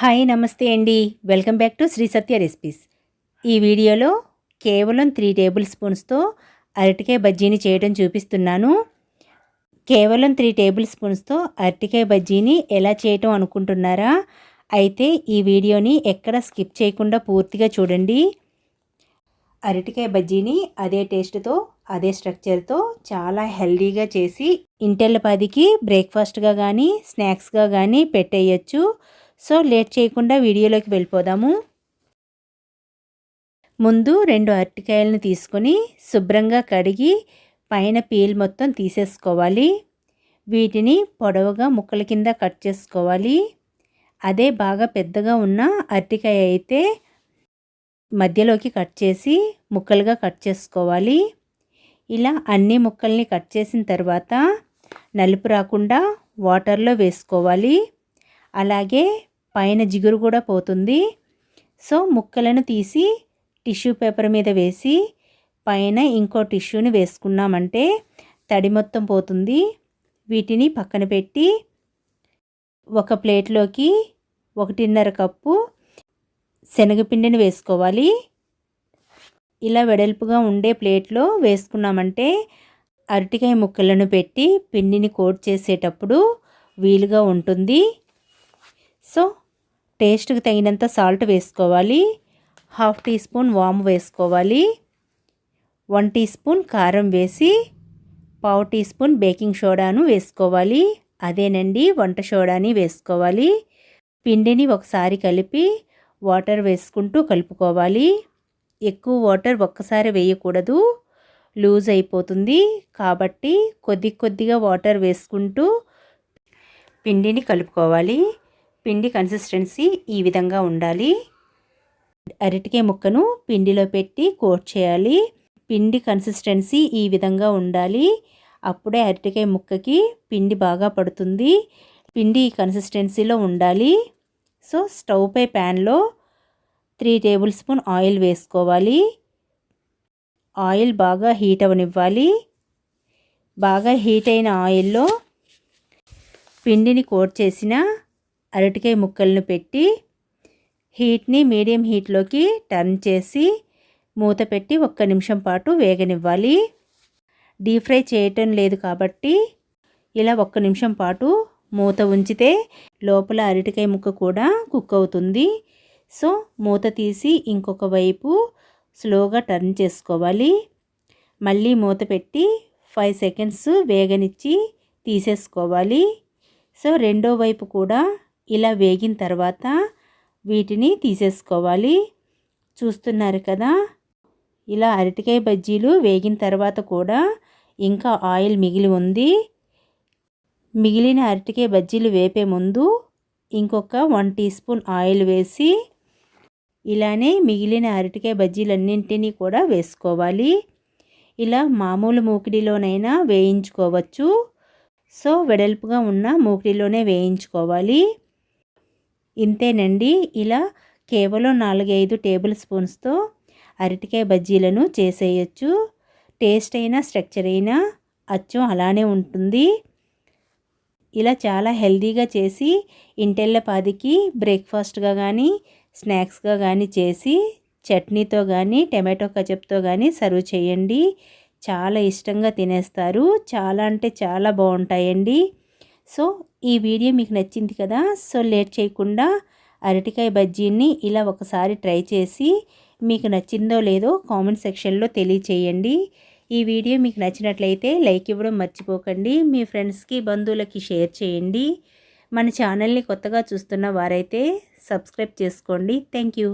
Hi నమస్తే అండి. Welcome back to Sri Satya recipes. ఈ వీడియోలో కేవలం త్రీ టేబుల్ స్పూన్స్తో అరటికాయ బజ్జీని చేయడం చూపిస్తున్నాను. కేవలం త్రీ టేబుల్ స్పూన్స్తో అరటికాయ బజ్జీని ఎలా చేయటం అనుకుంటున్నారా? అయితే ఈ వీడియోని ఎక్కడ స్కిప్ చేయకుండా పూర్తిగా చూడండి. అరటికాయ బజ్జీని అదే టేస్ట్తో అదే స్ట్రక్చర్తో చాలా హెల్దీగా చేసి ఇంటెల్లపాదికి బ్రేక్ఫాస్ట్గా కానీ స్నాక్స్గా కానీ పెట్టేయచ్చు. సో లేట్ చేయకుండా వీడియోలోకి వెళ్ళిపోదాము. ముందు రెండు అరటికాయలను తీసుకొని శుభ్రంగా కడిగి పైన పీల్ మొత్తం తీసేసుకోవాలి. వీటిని పొడవుగా ముక్కల కింద కట్ చేసుకోవాలి. అదే బాగా పెద్దగా ఉన్న అరటికాయ అయితే మధ్యలోకి కట్ చేసి ముక్కలుగా కట్ చేసుకోవాలి. ఇలా అన్ని ముక్కల్ని కట్ చేసిన తర్వాత నలుపు రాకుండా వాటర్లో వేసుకోవాలి. అలాగే పైన జిగురు కూడా పోతుంది. సో ముక్కలను తీసి టిష్యూ పేపర్ మీద వేసి పైన ఇంకో టిష్యూని వేసుకున్నామంటే తడి మొత్తం పోతుంది. వీటిని పక్కన పెట్టి ఒక ప్లేట్లోకి ఒకటిన్నర కప్పు శనగపిండిని వేసుకోవాలి. ఇలా వెడల్పుగా ఉండే ప్లేట్లో వేసుకున్నామంటే అరటికాయ ముక్కలను పెట్టి పిండిని కోట్ చేసేటప్పుడు వీలుగా ఉంటుంది. సో టేస్ట్కి తగినంత సాల్ట్ వేసుకోవాలి. హాఫ్ టీ స్పూన్ వాము వేసుకోవాలి. వన్ టీ స్పూన్ కారం వేసి పావు టీ స్పూన్ బేకింగ్ సోడాను వేసుకోవాలి. అదేనండి వంట సోడాని వేసుకోవాలి. పిండిని ఒకసారి కలిపి వాటర్ వేసుకుంటూ కలుపుకోవాలి. ఎక్కువ వాటర్ ఒక్కసారి వేయకూడదు. లూజ్ అయిపోతుంది కాబట్టి కొద్ది కొద్దిగా వాటర్ వేసుకుంటూ పిండిని కలుపుకోవాలి. పిండి కన్సిస్టెన్సీ ఈ విధంగా ఉండాలి. అరటికాయ ముక్కను పిండిలో పెట్టి కోట్ చేయాలి. పిండి కన్సిస్టెన్సీ ఈ విధంగా ఉండాలి. అప్పుడే అరటికాయ ముక్కకి పిండి బాగా పడుతుంది. పిండి కన్సిస్టెన్సీలో ఉండాలి. సో స్టవ్ పై ప్యాన్లో త్రీ టేబుల్ స్పూన్ ఆయిల్ వేసుకోవాలి. ఆయిల్ బాగా హీట్ అవనివ్వాలి. బాగా హీట్ అయిన ఆయిల్లో పిండిని కోట్ చేసిన అరటికాయ ముక్కలను పెట్టి హీట్ని మీడియం హీట్లోకి టర్న్ చేసి మూత పెట్టి ఒక్క నిమిషం పాటు వేగనివ్వాలి. డీప్ ఫ్రై చేయటం లేదు కాబట్టి ఇలా ఒక్క నిమిషం పాటు మూత ఉంచితే లోపల అరటికాయ ముక్క కూడా కుక్ అవుతుంది. సో మూత తీసి ఇంకొక వైపు స్లోగా టర్న్ చేసుకోవాలి. మళ్ళీ మూత పెట్టి ఫైవ్ సెకండ్స్ వేగనిచ్చి తీసేసుకోవాలి. సో రెండో వైపు కూడా ఇలా వేగిన తర్వాత వీటిని తీసేసుకోవాలి. చూస్తున్నారు కదా? ఇలా అరటికాయ బజ్జీలు వేగిన తర్వాత కూడా ఇంకా ఆయిల్ మిగిలి ఉంది. మిగిలిన అరటికాయ బజ్జీలు వేపే ముందు ఇంకొక వన్ టీ స్పూన్ ఆయిల్ వేసి ఇలానే మిగిలిన అరటికాయ బజ్జీలన్నింటినీ కూడా వేసుకోవాలి. ఇలా మామూలు మూకిడిలోనైనా వేయించుకోవచ్చు. సో వెడల్పుగా ఉన్న మూకిడిలోనే వేయించుకోవాలి. ఇంతేనండి. ఇలా కేవలం నాలుగైదు టేబుల్ స్పూన్స్తో అరటికాయ బజ్జీలను చేసేయచ్చు. టేస్ట్ అయినా స్ట్రక్చర్ అయినా అచ్చం అలానే ఉంటుంది. ఇలా చాలా హెల్తీగా చేసి ఇంటెల్లపాదికి బ్రేక్ఫాస్ట్గా కానీ స్నాక్స్గా కానీ చేసి చట్నీతో కానీ టమాటో కచప్తో కానీ సర్వ్ చేయండి. చాలా ఇష్టంగా తినేస్తారు. చాలా అంటే చాలా బాగుంటాయండి సో ఈ వీడియో మీకు నచ్చింది కదా సో లేట్ చేయకుండా అరటికాయ బజ్జీని ఇలా ఒకసారి ట్రై చేసి మీకు నచ్చిందో లేదో కామెంట్ సెక్షన్లో తెలియచేయండి. ఈ వీడియో మీకు నచ్చినట్లయితే లైక్ ఇవ్వడం మర్చిపోకండి. మీ ఫ్రెండ్స్కి బంధువులకి షేర్ చేయండి. మన ఛానల్ని కొత్తగా చూస్తున్న వారైతే సబ్స్క్రైబ్ చేసుకోండి. Thank you.